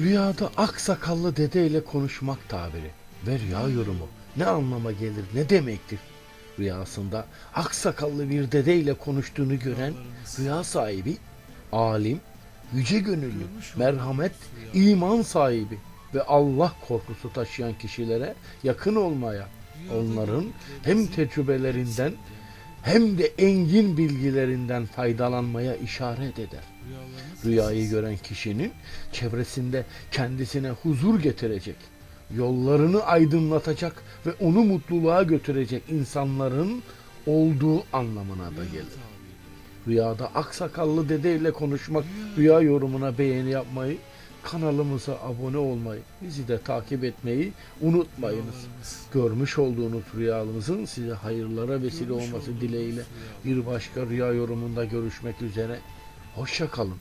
Rüyada aksakallı dede ile konuşmak tabiri. Ve rüya yorumu. Ne anlama gelir ne demektir? Rüyasında aksakallı bir dede ile konuştuğunu gören rüya sahibi, alim, yüce gönüllü, merhamet, iman sahibi ve Allah korkusu taşıyan kişilere yakın olmaya, onların hem tecrübelerinden hem de engin bilgilerinden faydalanmaya işaret eder. Rüyayı gören kişinin çevresinde kendisine huzur getirecek, yollarını aydınlatacak ve onu mutluluğa götürecek insanların olduğu anlamına da gelir. Rüyada aksakallı dede ile konuşmak, rüya yorumuna beğeni yapmayı, kanalımıza abone olmayı, bizi de takip etmeyi unutmayınız. Görmüş olduğunuz rüyamızın size hayırlara vesile olması dileğiyle bir başka rüya yorumunda görüşmek üzere. Hoşça kalın.